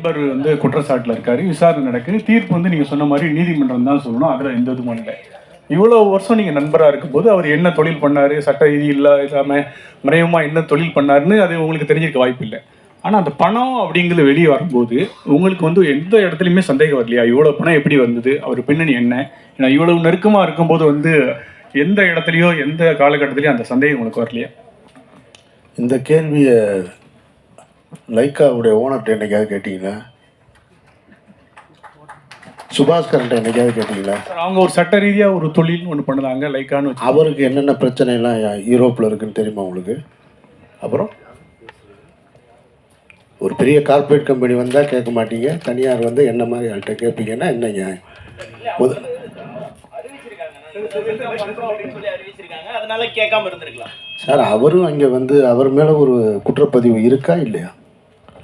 நண்பர் வந்து குற்றச்சாட்டில் இருக்காரு. விசாரணை நடக்குது. தீர்ப்பு வந்து நீங்கள் சொன்ன மாதிரி நீதிமன்றம் தான் சொல்லணும். அதில் எந்த இதுவும் இல்லை. இவ்வளோ வருஷம் நீங்கள் நண்பராக இருக்கும்போது அவர் என்ன தொழில் பண்ணார்? சட்ட ரீதி இல்லா இல்லாமல் மறைமுகமாக என்ன தொழில் பண்ணாருன்னு அது உங்களுக்கு தெரிஞ்சிருக்க வாய்ப்பு இல்லை. ஆனால் அந்த பணம் அப்படிங்கிறது வெளியே வரும்போது உங்களுக்கு வந்து எந்த இடத்துலையுமே சந்தேகம் வரலையா? இவ்வளோ பணம் எப்படி வந்தது? அவர் பின்னணி என்ன? ஏன்னா இவ்வளவு நெருக்கமாக இருக்கும்போது வந்து எந்த இடத்துலையோ எந்த காலகட்டத்திலையும் அந்த சந்தேகம் உங்களுக்கு வரலையா? இந்த கேள்வியை லைக்காவுடைய ஓனர்கிட்ட என்னைக்காவது கேட்டீங்களா சுபாஸ்கரன்ட்ட என்னைக்காவது கேட்டீங்களா சார் அவங்க ஒரு சட்ட ரீதியாக ஒரு தொழில் ஒன்று பண்ணுறாங்க லைக்கான்னு அவருக்கு என்னென்ன பிரச்சனைலாம் யூரோப்பில் இருக்குன்னு தெரியுமா உங்களுக்கு அப்புறம் ஒரு பெரிய கார்ப்பரேட் கம்பெனி வந்தால் கேட்க மாட்டீங்க தனியார் வந்து என்ன மாதிரி ஆள்கிட்ட கேட்பீங்கன்னா என்ன நியாயம் முத அறிவிச்சிருக்காங்க அதனால கேட்காம இருந்திருக்கலாம் சார் அவரும் அங்கே வந்து அவர் மேலே ஒரு குற்றப்பதிவு இருக்கா இல்லையா?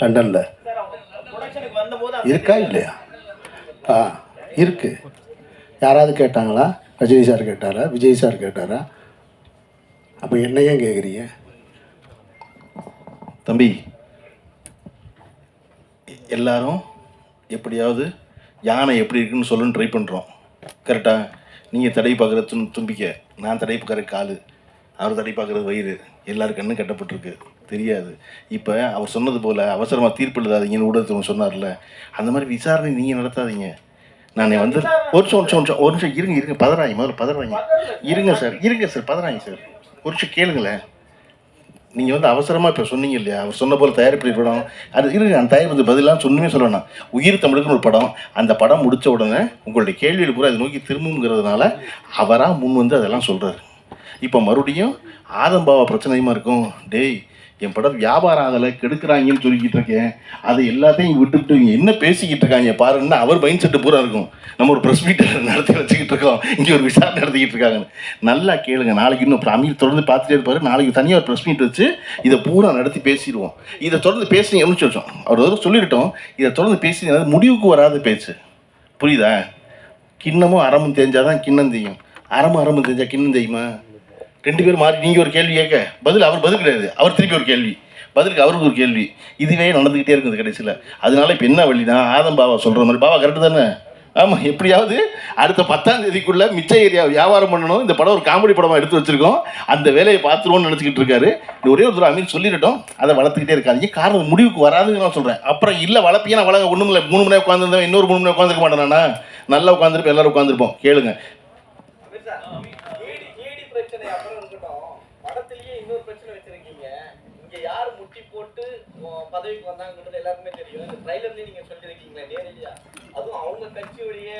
லண்டனில். இருக்கா இல்லையா? ஆ இருக்கு. யாராவது கேட்டாங்களா? ரஜினி சார் கேட்டாரா? விஜய் சார் கேட்டாரா? அப்போ என்ன ஏன் கேட்குறீங்க தம்பி எல்லாரும் எப்படியாவது யானை எப்படி இருக்குன்னு சொல்லுன்னு ட்ரை பண்ணுறோம் கரெக்டாக நீங்கள் தடை பார்க்குற துன் தும்பிக்க. நான் தடை பார்க்குற காலு. அவர் தடை பார்க்குறது வயிறு. எல்லாரும் கண்ணும் கட்டப்பட்டிருக்கு. தெரியாது. இப்போ அவர் சொன்னது போல் அவசரமாக தீர்ப்பு எழுதாதீங்கன்னு ஊடகத்தவங்க சொன்னார்ல. அந்த மாதிரி விசாரணை நீங்கள் நடத்தாதீங்க. நான் வந்து ஒரு நிமிஷம் ஒரு நிமிஷம், ஒரு நிமிஷம் இருங்க இருங்க. பதறாங்க முதல்ல பதறாங்க இருங்க சார் இருங்க சார் பதறாங்க சார். ஒரு நிமிஷம் கேளுங்களேன். நீங்கள் வந்து அவசரமாக இப்போ சொன்னீங்க இல்லையா? அவர் சொன்ன போல் தயாரிப்பு படம் அது இருங்க அந்த தயாரிப்பு பதிலாக சொன்னுமே சொல்லணும் உயிர் தமிழுக்குன்னு ஒரு படம். அந்த படம் முடித்த உடனே உங்களுடைய கேள்வியில் பூரா அதை நோக்கி திரும்புங்கிறதுனால அவராக முன் வந்து அதெல்லாம் சொல்கிறாரு இப்போ மறுபடியும் ஆதம்பாவா பிரச்சனையுமா இருக்கும்? டேய் என் படம் வியாபாரம் ஆகலை கெடுக்கிறாங்கன்னு சொல்லிக்கிட்டு இருக்கேன். அதை எல்லாத்தையும் விட்டுவிட்டு இவங்க என்ன பேசிக்கிட்டு இருக்காங்க பாருன்னா அவர் மைண்ட் செட்டு பூரா இருக்கும். நம்ம ஒரு ப்ரெஸ் மீட்டர் நடத்தி வச்சுக்கிட்டு இருக்கோம். இங்கே ஒரு விசாரணை நடத்திக்கிட்டு இருக்காங்கன்னு. நல்லா கேளுங்க நாளைக்கு இன்னும் அமீர் தொடர்ந்து பார்த்துட்டே இருப்பாரு. நாளைக்கு தனியாக ஒரு ப்ரெஸ் மீட் வச்சு இதை பூரா நடத்தி பேசிடுவோம். இதை தொடர்ந்து பேசி எவ்வளோ வச்சோம்? அவர் வந்து சொல்லிட்டோம் இதை தொடர்ந்து பேசி முடிவுக்கு வராத பேச்சு. புரியுதா? கிண்ணமும் அறமும் தெரிஞ்சாதான் கிண்ணம் தெரியும் அறமும் அறமும் தெரிஞ்சால் கிண்ணம் தெரியுமா ரெண்டு பேரும் மாறி நீங்கள் ஒரு கேள்வி கேட்க. பதில் அவர் பதில் கிடையாது. அவர் திருப்பி ஒரு கேள்வி. பதிலுக்கு அவருக்கு ஒரு கேள்வி. இதுவே நடந்துக்கிட்டே இருக்குது கடைசியில். அதனால இப்போ என்ன வழினா ஆதம் பாபா சொல்கிற மாதிரி பாபா கரெக்டு தானே? ஆமாம் எப்படியாவது அடுத்த பத்தாம் தேதிக்குள்ளே மிச்ச ஏரியா வியாபாரம் பண்ணணும். இந்த படம் ஒரு காமெடி படமாக எடுத்து வச்சுருக்கோம். அந்த வேலையை பார்த்துருவோம்னு நினச்சிக்கிட்டு இருக்காரு. இந்த ஒரே ஒரு தடவை அமீர் சொல்லிடட்டும். அதை வளர்த்துக்கிட்டே இருக்காதிங்க. காரணம் முடிவுக்கு வராதுன்னு நான் சொல்கிறேன் அப்புறம் இல்லை வளர்ப்பீங்க நான் வளங்க ஒன்றும் இல்லை மூணு மணி நேரம் உட்காந்துருந்தேன் இன்னொரு மூணு மணி உட்காந்துருக்க மாட்டேன்? நல்லா உட்காந்துருப்போம் எல்லோரும் உட்காந்துருப்போம் கேளுங்க. பிரச்சனை அப்புறம் இருக்கட்டும். படத்திலேயே இன்னொரு பிரச்சனை வச்சிருக்கீங்க. இங்க யார் முட்டி போட்டு பதவிக்கு வந்தாங்கன்றது எல்லாருக்குமே தெரியும். இந்த ட்ரைலர்லயே நீங்க சொல்லிருக்கீங்களா நேரடியா. அதுவும் அவங்க கட்சியுடைய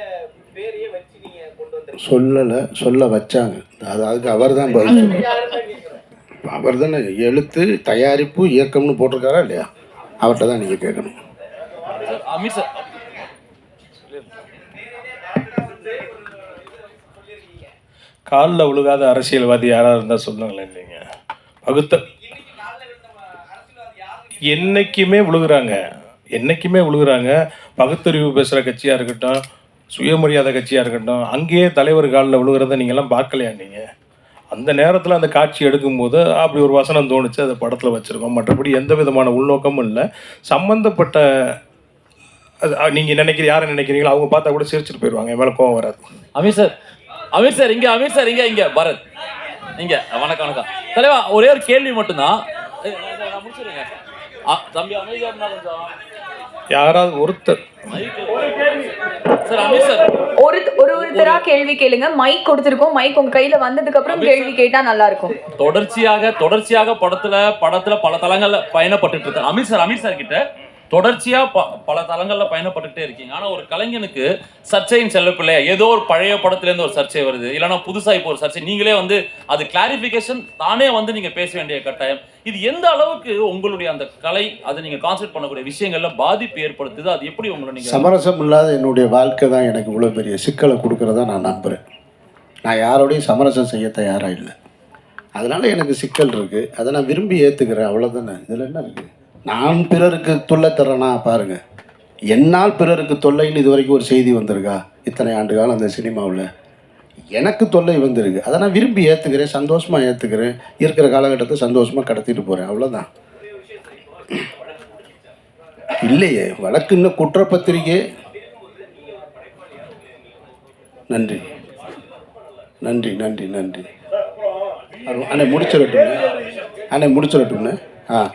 பேரையே வச்சு நீங்க கொண்டு வந்திருக்கீங்க. சொல்லலை சொல்ல வச்சாங்க. அது அதுக்கு அவர் தான் பதில் அவர் தானே எழுத்து தயாரிப்பு இயக்கம்னு போட்டிருக்காரா இல்லையா? அவர்கிட்ட தான் நீங்கள் கேட்கணும். சார் காலில் விழுகாத அரசியல்வாதி யாராக இருந்தால் சொல்லுங்களேன் இல்லைங்க. பகுத்த என்னைக்குமே விழுகுறாங்க என்னைக்குமே விழுகுறாங்க பகுத்தறிவு பேசுகிற கட்சியாக இருக்கட்டும் சுயமரியாதை கட்சியாக இருக்கட்டும் அங்கேயே தலைவர் காலில் விழுகிறத நீங்கள்லாம் பார்க்கலையா நீங்கள் அந்த நேரத்தில் அந்த காட்சி எடுக்கும்போது அப்படி ஒரு வசனம் தோணுச்சு அதை படத்தில் வச்சுருக்கோம். மற்றபடி எந்த விதமான உள்நோக்கமும் இல்லை. சம்மந்தப்பட்ட அது நீங்கள் நினைக்கிற யாரை நினைக்கிறீங்களோ அவங்க பார்த்தா கூட சிரிச்சிட்டு போயிடுவாங்க என் மேலே கோவம் வராது. அமீர் சார் அமீர் சார் இங்க அமீர் சார் இங்க இங்க பரத். இங்க வணக்கம் வணக்கம். தலைவா ஒரே ஒரு கேள்வி மட்டும்தான். தம்பி அமைதியா கொஞ்சம். யாராவது ஒருத்தர். Sir Ameer sir. ஒரு ஒரு ஒருத்தரா கேள்வி கேளுங்க. மைக் கொடுத்துருக்கோம். மைக் உங்க கையில வந்ததுக்கு அப்புறம் கேள்வி கேட்டா நல்லா இருக்கும் தொடர்ச்சியாக தொடர்ச்சியாக படத்துல படத்துல பல தளங்கள்ல பயணப்பட்டுட்டு இருக்காங்க அமீர் சார் அமீர் சார் கிட்ட தொடர்ச்சியா ப- பல தளங்கள்ல பயணப்பட்டுட்டே இருக்கீங்க. ஆனா ஒரு கலைஞனுக்கு சர்ச்சையின் செல்லப்பில்லையா ஏதோ ஒரு பழைய படத்துல இருந்து ஒரு சர்ச்சை வருது. இல்லைனா புதுசா இப்போ ஒரு சர்ச்சை. நீங்களே வந்து அது கிளாரிபிகேஷன் தானே வந்து நீங்க பேச வேண்டிய கட்டாயம். இது எந்த அளவுக்கு உங்களுடைய அந்த கலை அதை நீங்க கான்சென்ட் பண்ணக்கூடிய விஷயங்கள்ல பாதிப்பு ஏற்படுத்துது? அது எப்படி உங்களை நீங்க சமரசம் இல்லாத என்னுடைய வாழ்க்கை தான் எனக்கு இவ்வளோ பெரிய சிக்கலை கொடுக்குறதா நான் நம்புகிறேன் நான் யாரோடையும் சமரசம் செய்ய தயாராக இல்லை. அதனால் எனக்கு சிக்கல் இருக்குது அதை நான் விரும்பி ஏற்றுக்கிறேன் அவ்வளோதானே இதில் என்ன இருக்குது நான் பிறருக்கு தொல்லை தர்றேனா பாருங்கள் என்னால் பிறருக்கு தொல்லைன்னு இது வரைக்கும் ஒரு செய்தி வந்திருக்கா? இத்தனை ஆண்டு காலம் அந்த சினிமாவில். எனக்கு தொல்லை வந்திருக்கு. அதை நான் விரும்பி ஏற்றுக்கிறேன் சந்தோஷமாக ஏற்றுக்கிறேன் இருக்கிற காலகட்டத்தை சந்தோஷமாக கடத்திட்டு போகிறேன் அவ்வளோதான் இல்லையே வழக்கு இன்னும் குற்றப்பத்திரிகை. நன்றி. நன்றி நன்றி நன்றி. அண்ணே முடிச்சிடட்டும்ண்ணே. அண்ணே முடிச்சிடட்டும்ண்ணே. ஆ.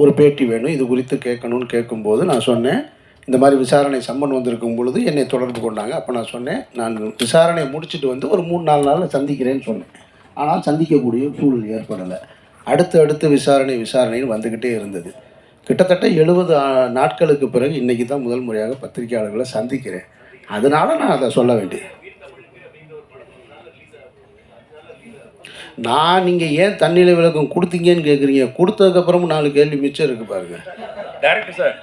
ஒரு பேட்டி வேணும் இது குறித்து கேட்கணும்னு கேட்கும்போது நான் சொன்னேன் இந்த மாதிரி விசாரணை சம்மன் வந்திருக்கும் பொழுது என்னை தொடர்பு கொண்டாங்க. அப்போ நான் சொன்னேன் நான் விசாரணையை முடிச்சுட்டு வந்து ஒரு மூணு நாலு நாளில் சந்திக்கிறேன்னு சொன்னேன். ஆனால் சந்திக்கக்கூடிய சூழல் ஏற்படலை. அடுத்து அடுத்து விசாரணை விசாரணைன்னு வந்துக்கிட்டே இருந்தது. கிட்டத்தட்ட எழுபது நாட்களுக்கு பிறகு இன்றைக்கி தான் முதல் முறையாக பத்திரிகையாளர்களை சந்திக்கிறேன். அதனால் நான் அதை சொல்ல வேண்டியது. நான் நீங்கள் ஏன் தண்ணியில் விளக்கம் கொடுத்தீங்கன்னு கேட்குறீங்க கொடுத்ததுக்கப்புறமும் நாலு கேள்வி மிச்சம் இருக்குது பாருங்க. Director sir.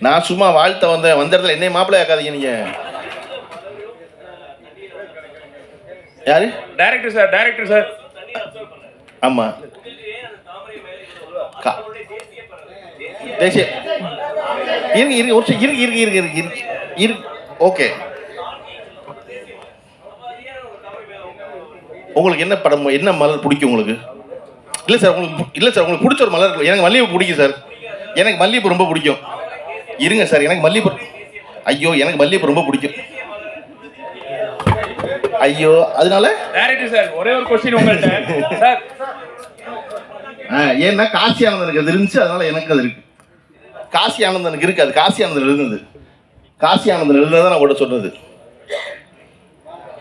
நான் சும்மா வாழ்த்த வந்தேன். வந்த இடத்துல என்னை மாப்பிள்ளை ஆக்காதீங்க நீங்க. யாரு? டேரக்டர் சார் டேரக்டர் சார் ஆமா. கா- தேசிய இருங்க இருங்க ஒரு நிமிஷம், இருங்க இருங்க இருங்க இருங்க இருங்க. இருங்க ஓகே. உங்களுக்கு என்ன படம் என்ன மலர் பிடிக்கும் உங்களுக்கு? இல்லை சார் உங்களுக்கு இல்லை சார் உங்களுக்கு பிடிச்ச ஒரு மலர் இருக்கு. எனக்கு மல்லிகைப்பூ பிடிக்கும் சார். எனக்கு மல்லிகைப்பூ ரொம்ப பிடிக்கும். இருங்க சார் எனக்கு மல்லிகைப்பூ ஐயோ எனக்கு மல்லிகைப்பூ ரொம்ப பிடிக்கும். ஐயோ அதனால? டேரக்டர் சார் ஒரே ஒரு கொஸ்டின் உங்கள்கிட்ட ஏன்னா காசி ஆனந்தனுக்கு அது இருந்துச்சு அதனால எனக்கு அது இருக்கு. காசி ஆனந்தனுக்கு இருக்கு. அது காசி ஆனந்தன் எழுதுனது. காசி ஆனந்தன் எழுதுனதை நான் கூட சொன்னது.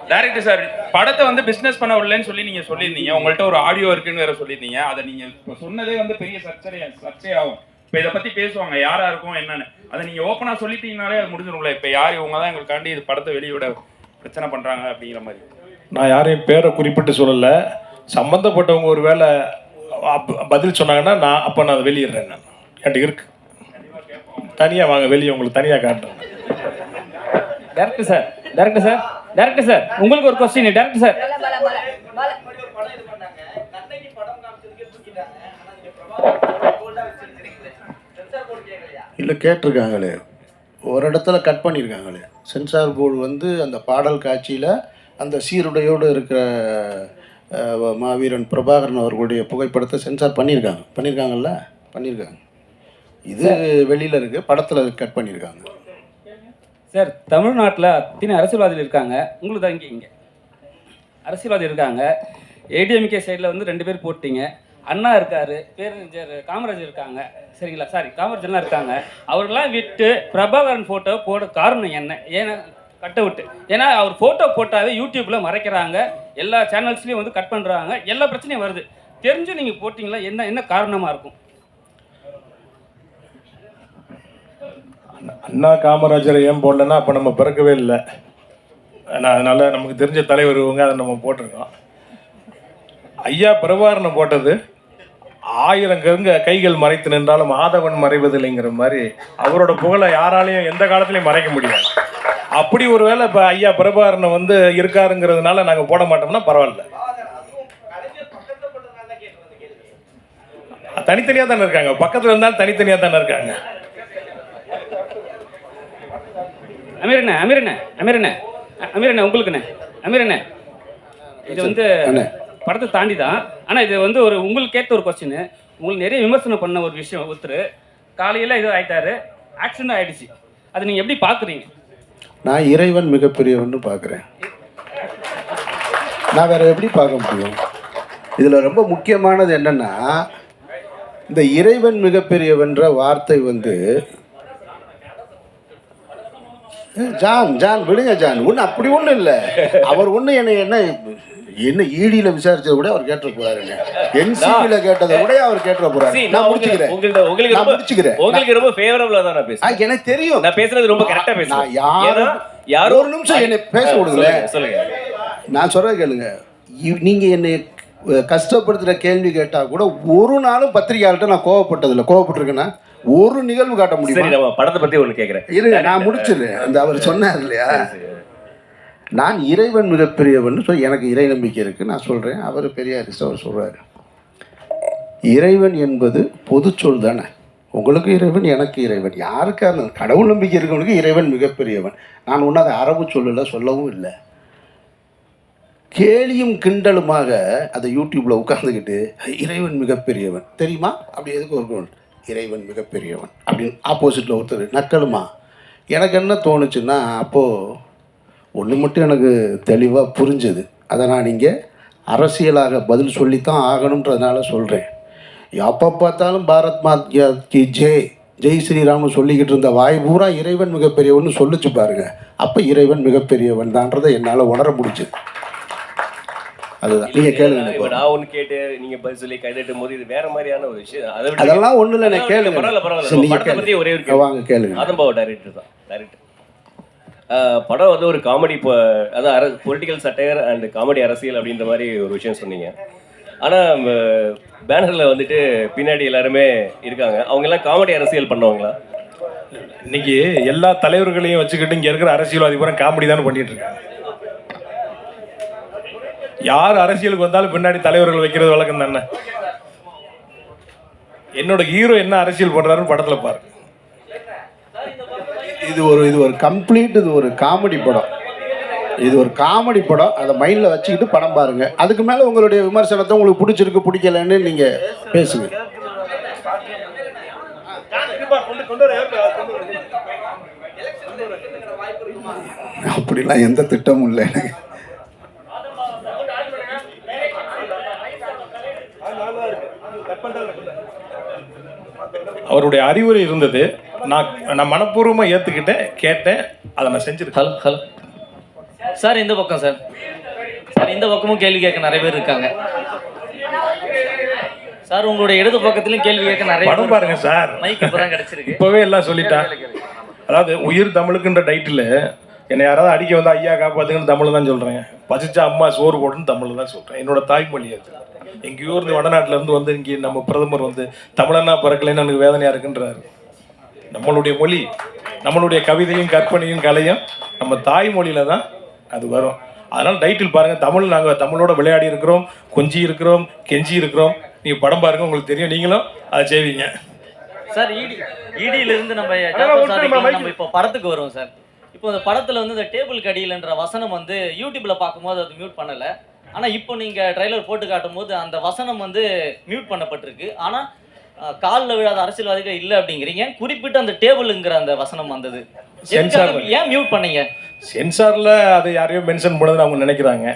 டைரக்டர் சார் படத்தை வந்து பிசினஸ் பண்ண விடலன்னு சொல்லி நீங்க சொல்லியிருந்தீங்க. உங்கள்ட்ட ஒரு ஆடியோ இருக்குன்னு வேற சொல்லியிருந்தீங்க. அதை நீங்க இப்ப சொன்னதே வந்து பெரிய சர்ச்சை சர்ச்சையாகும். இப்ப இதை பத்தி பேசுவாங்க. யாரா இருக்கும் என்னன்னு. அதை நீங்க ஓப்பனா சொல்லிட்டீங்கனாலே அது முடிஞ்சிடும்ல இப்ப யார் இவங்க தான் எங்களுக்காண்டி இது படத்தை வெளியிட பிரச்சனை பண்றாங்க அப்படிங்கிற மாதிரி. நான் யாரையும் பேரை குறிப்பிட்டு சொல்லலை. சம்மந்தப்பட்டவங்க ஒரு வேளை பதில் சொன்னாங்கன்னா நான் அப்போ நான் அதை வெளியிடுறேன் நான். என்கிட்ட இருக்கு. தனியாக வாங்க வெளியே உங்களுக்கு தனியாக காட்டுறேன். Director sir director sir director sir உங்களுக்கு ஒரு கொஸ்டின் டேரக்டர் சார் இல்லை கேட்டிருக்காங்களே. ஒரு இடத்துல கட் பண்ணியிருக்காங்களே சென்சார் போர்டு வந்து அந்த பாடல் காட்சியில் அந்த சீருடையோடு இருக்கிற மாவீரன் பிரபாகரன் அவர்களுடைய புகைப்படத்தை சென்சார் பண்ணியிருக்காங்க பண்ணியிருக்காங்கல்ல பண்ணியிருக்காங்க இது வெளியில் இருக்குது படத்தில் கட் பண்ணியிருக்காங்க. சார் தமிழ்நாட்டில் அத்தனை அரசியல்வாதிகள் இருக்காங்க. உங்களுக்கு தான் இங்கே இங்கே. அரசியல்வாதி இருக்காங்க. ஏடிஎம்கே சைடில் வந்து ரெண்டு பேர் போட்டீங்க. அண்ணா இருக்காரு பேரறிஞர் காமராஜர் இருக்காங்க. சரிங்களா? சாரி காமராஜர்லாம் இருக்காங்க. அவர்களெலாம் விட்டு பிரபாகரன் ஃபோட்டோ போட காரணம் என்ன? ஏன்னா கட் அவுட்டு ஏன்னா அவர் ஃபோட்டோ போட்டாவே யூடியூப்பில் மறைக்கிறாங்க. எல்லா சேனல்ஸ்லேயும் வந்து கட் பண்ணுறாங்க எல்லா பிரச்சனையும் வருது. தெரிஞ்சு நீங்கள் போட்டிங்களா? என்ன என்ன காரணமாக இருக்கும்? அண்ணா காமராஜரை ஏன் போடலன்னா அப்போ நம்ம பிறக்கவே இல்லை. ஆனால் அதனால் நமக்கு தெரிஞ்ச தலைவர் இவங்க அதை நம்ம போட்டிருக்கோம். ஐயா பிரபாகரனை போட்டது ஆயிரம் கருங்க கைகள் மறைத்து நின்றாலும் ஆதவன் மறைவதில்லைங்கிற மாதிரி அவரோட புகழை யாராலையும் எந்த காலத்துலையும் மறைக்க முடியாது. அப்படி ஒரு வேளை இப்போ ஐயா பிரபாகரனை வந்து இருக்காருங்கிறதுனால நாங்கள் போட மாட்டோம்னா பரவாயில்ல. தனித்தனியாக தானே இருக்காங்க. பக்கத்தில் இருந்தாலும் தனித்தனியாக தானே இருக்காங்க. அமீரண்ணே அமீரண்ணே அமீரண்ணே அ- அமீரண்ணே உங்களுக்குண்ணே அமீரண்ணே. இது வந்து அண்ணே. படத்தை தாண்டி தான் ஆனால் இது வந்து ஒரு உங்களுக்கு கேட்ட ஒரு கொஸ்டின் உங்களுக்கு நிறைய விமர்சனம் பண்ண ஒரு விஷயம் ஒருத்தர் காலையில் இது ஆயிட்டாரு ஆக்சிடென்ட் ஆயிடுச்சு. அது நீங்கள் எப்படி பார்க்குறீங்க நான் இறைவன் மிகப்பெரியவன்னு பார்க்குறேன் நான் வேற எப்படி பார்க்க முடியும்? இதில் ரொம்ப முக்கியமானது என்னன்னா இந்த இறைவன் மிகப்பெரியவன்ற வார்த்தை வந்து ஜான் ஜான் விடுங்க ஜான். ஒன்றும் அப்படி ஒன்றும் இல்லை. அவர் ஒன்றும் என்னை என்ன என்ன ஈடியில் விசாரிச்சதை கூட அவர் கேட்டுற போறாருங்க. என்சிபியில் கேட்டதை கூட அவர் கேட்டுற போறாரு. நான் முடிச்சுக்கிறேன். உங்களுக்கு நான் முடிச்சுக்கிறேன். உங்களுக்கு ரொம்ப ஃபேவரபிளா தான் நான் பேசுறேன் எனக்கு தெரியும். நான் பேசுறது ரொம்ப கரெக்டா பேசுறேன். யாரும் ஏன்னா யாரோ ஒரு நிமிஷம் என்னை பேச விடுங்களேன். சொல்லுங்க நான் சொல்கிறத கேளுங்க. நீங்க என்னை கஷ்டப்படுத்துகிற கேள்வி கேட்டால் கூட ஒரு நாளும் பத்திரிகையாளர்கிட்ட நான் கோவப்பட்டதில்லை. கோவப்பட்டிருக்கேன்னா ஒரு நிகழ்வு காட்ட முடியுமா? நம்ம படத்தை பத்தி ஒண்ணு கேக்குறேன். இருங்க நான் முடிச்சிடுறேன். அந்த அவர் சொன்னார் இல்லையா? நான் இறைவன் மிகப்பெரியவன் சொல்லி எனக்கு இறை நம்பிக்கை இருக்குது நான் சொல்கிறேன் அவர் பெரியாரிஸ்ட் அவர் சொல்கிறாரு இறைவன் என்பது பொதுச்சொல் தானே. உங்களுக்கு இறைவன் எனக்கு இறைவன். யாருக்கா இருந்தாலும் கடவுள் நம்பிக்கை இருக்கவனுக்கு இறைவன் மிகப்பெரியவன்? நான் ஒன்றும் அதை அரபு சொல்லலை சொல்லவும் இல்லை. கேலியும் கிண்டலுமாக அதை யூடியூப்பில் உட்காந்துக்கிட்டு இறைவன் மிகப்பெரியவன். தெரியுமா? அப்படி எதுக்கு இருக்கணும் இறைவன் மிகப்பெரியவன். அப்படின்னு ஆப்போசிட்டில் ஒருத்தர் நக்கலுமா? எனக்கு என்ன தோணுச்சுன்னா அப்போது ஒன்று மட்டும் எனக்கு தெளிவாக புரிஞ்சுது. அதை நான் இங்கே அரசியலாக பதில் சொல்லித்தான் ஆகணுன்றதுனால சொல்கிறேன் எப்போ பார்த்தாலும் பாரத் மாத்யா கி ஜெய் ஜெய் ஸ்ரீராம்னு சொல்லிக்கிட்டு இருந்த வாய் பூரா இறைவன் மிகப்பெரியவன் சொல்லிச்சு பாருங்க. அப்போ இறைவன் மிகப்பெரியவன் தான்றதை என்னால் உணர முடிஞ்சுது. அதுதான். நீங்கள் கேளுங்க இப்ப. இப்போ. நான் ஒண்ணு கேட்டு நீங்க பதில் சொல்லி கைதட்டும் போது இது வேற மாதிரியான ஒரு விஷயம். அதை விட அதெல்லாம் ஒன்றும் இல்லை பரவாயில்ல, கேளுங்க. பரவாயில்ல பரவாயில்ல. நீங்க படத்தை பத்தி ஒரே ஒரு. வாங்க கேளுங்க. ஆதம்பாவ டைரக்டர் தான் டைரக்டர் படம் வந்து ஒரு காமெடி அதான் அர பொலிட்டிக்கல் சட்டையர் அண்ட் காமெடி அரசியல் அப்படின்ற மாதிரி ஒரு விஷயம் சொன்னீங்க. ஆனால் பேனரில் வந்துட்டு பின்னாடி எல்லாருமே இருக்காங்க. அவங்க எல்லாம் காமெடி அரசியல் பண்ணவங்களா? இன்னைக்கு எல்லா தலைவர்களையும் வச்சுக்கிட்டு இங்க இருக்கிற அரசியல்வாதி பூரா காமெடி தானே பண்ணிட்டு இருக்காங்க. யார் அரசியலுக்கு வந்தாலும் பின்னாடி தலைவர்கள் வைக்கிறது வழக்கம் தானே? என்னோட ஹீரோ என்ன அரசியல் பண்றாருன்னு படத்துல பாரு. இது ஒரு இது ஒரு கம்ப்ளீட் இது ஒரு காமெடி படம். இது ஒரு காமெடி படம். அதை மைண்டில் வச்சுக்கிட்டு படம் பாருங்க. அதுக்கு மேலே உங்களுடைய விமர்சனத்தை உங்களுக்கு பிடிச்சிருக்கு பிடிக்கலன்னு நீங்கள் பேசுங்க. அப்படிலாம் எந்த திட்டமும் இல்லை எனக்கு. அவருடைய அறிவுரை இருந்தது. நான் நான் மனப்பூர்வமாக ஏற்றுக்கிட்டேன் கேட்டேன் அதை நான் செஞ்சிருக்கேன். Hello hello. சார் இந்த பக்கம் சார். சார் இந்த பக்கமும் கேள்வி கேட்க நிறைய பேர் இருக்காங்க. சார் உங்களுடைய இடது பக்கத்துலயும் கேள்வி கேட்க நிறைய படம் பாருங்க சார். மைக் இப்பதான் கிடைச்சிருக்கு. இப்போவே எல்லாம் சொல்லிட்டேன் அதாவது உயிர் தமிழுக்குன்ற டைட்டில் என்னை யாராவது அடிக்க வந்து ஐயா காப்பாத்துங்கன்னு தமிழ் தான் சொல்கிறேன் பசிச்சா அம்மா சோறு போடுன்னு தமிழ் தான் சொல்கிறேன் என்னோட தாய்மொழி அது. எங்கேயோ இருந்து வடநாட்டுல இருந்து வந்து இங்கே நம்ம பிரதமர் வந்து தமிழனா பிறக்கலைன்னு எனக்கு வேதனையாக இருக்குன்றாரு. நம்மளுடைய மொழி நம்மளுடைய கவிதையும் கற்பனையும் கலையும் நம்ம தாய்மொழியில தான் அது வரும். அதனால் டைட்டில் பாருங்கள் தமிழ் நாங்கள் தமிழோட விளையாடி இருக்கிறோம் கொஞ்சி இருக்கிறோம் கெஞ்சி இருக்கிறோம். நீங்கள் படம் பாருங்க உங்களுக்கு தெரியும். நீங்களும் அதை செய்வீங்க. சார் இடி இடியில இருந்து நம்ம நம்ம இப்போ படத்துக்கு வருவோம் சார். இப்போ இந்த படத்துல வந்து இந்த டேபிள் கடியிலன்ற வசனம் வந்து யூடியூப்ல பார்க்கும்போது அது மியூட் பண்ணல. ஆனா இப்போ நீங்க ட்ரைலர் போட்டு காட்டும் போது அந்த வசனம் வந்து மியூட் பண்ணப்பட்டிருக்கு. ஆனா காலில் விழாத அரசியல்வாதிகள் இல்லை அப்படிங்கிறீங்க. குறிப்பிட்ட அந்த டேபிளுங்கிற அந்த வசனம் வந்தது. எதுக்காக- ஏன் மியூட் பண்ணீங்க? சென்சாரில் அதை யாரையோ மென்ஷன் பண்ணதுன்னு அவங்க நினைக்கிறாங்க.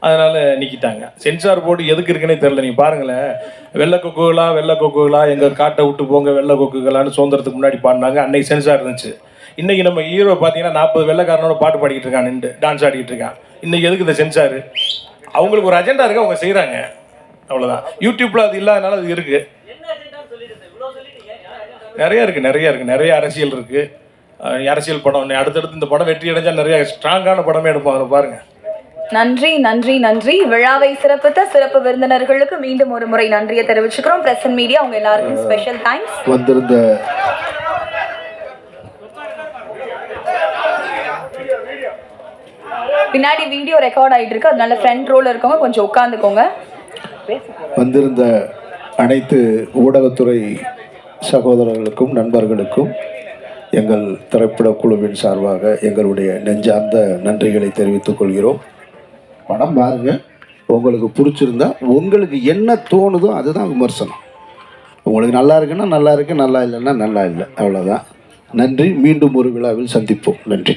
அதனால் நீக்கிட்டாங்க. சென்சார் போர்டு எதுக்கு இருக்குன்னே தெரில நீங்கள் பாருங்களேன். வெள்ளை கொக்குகளா வெள்ளை கொக்குகளா எங்கள் காட்டை விட்டு போங்க வெள்ளை கொக்குகளான்னு சுதந்திரத்துக்கு முன்னாடி பாடினாங்க. அன்னைக்கு சென்சார் இருந்துச்சு. இன்னைக்கு நம்ம ஹீரோ பார்த்தீங்கன்னா நாற்பது வெள்ளைக்காரனோட பாட்டு பாடிக்கிட்டு இருக்கான் நின்று டான்ஸ் ஆடிக்கிட்டு இருக்கான். இன்னைக்கு எதுக்கு இந்த சென்சார் அவங்களுக்கு ஒரு அஜெண்டா இருக்கு அவங்க செய்கிறாங்க அவ்வளோதான் யூடியூப்பில் அது இல்லாதனால அது இருக்குது நிறைய இருக்குது நிறைய இருக்குது நிறைய அரசியல் இருக்குது அரசியல் படம் அடுத்தடுத்து இந்த படம் வெற்றி அடைஞ்சா நிறைய ஸ்ட்ராங்கான படமே எடுப்போம் அதை பாருங்க. நன்றி நன்றி நன்றி. விழாவை சிறப்பித்த சிறப்பு விருந்தினர்களுக்கு மீண்டும் ஒரு முறை நன்றியை தெரிவிச்சுக்கிறோம். பிரஸ் மீடியா அவங்க எல்லாருக்கும் ஸ்பெஷல் தேங்க்ஸ் வந்திருந்த பின்னாடி வீடியோ ரெக்கார்ட் ஆயிட்டு இருக்கு அதனால ஃப்ரண்ட் ரோல இருக்கவங்க கொஞ்சம் உட்காந்துக்கோங்க வந்திருந்த அனைத்து ஊடகத்துறை சகோதரர்களுக்கும் நண்பர்களுக்கும் எங்கள் திரைப்பட குழுவின் சார்பாக எங்களுடைய நெஞ்சார்ந்த நன்றிகளை தெரிவித்துக் கொள்கிறோம். படம் பாருங்க. உங்களுக்கு பிடிச்சிருந்தா உங்களுக்கு என்ன தோணுதோ அதுதான் விமர்சனம். உங்களுக்கு நல்லா இருக்குன்னா நல்லா இருக்கு நல்லா இல்லைன்னா நல்லா இல்லை. அவ்வளோதான் நன்றி. மீண்டும் ஒரு விழாவில் சந்திப்போம். நன்றி.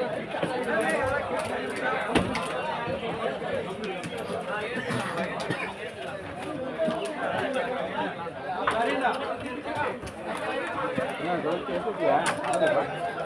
right?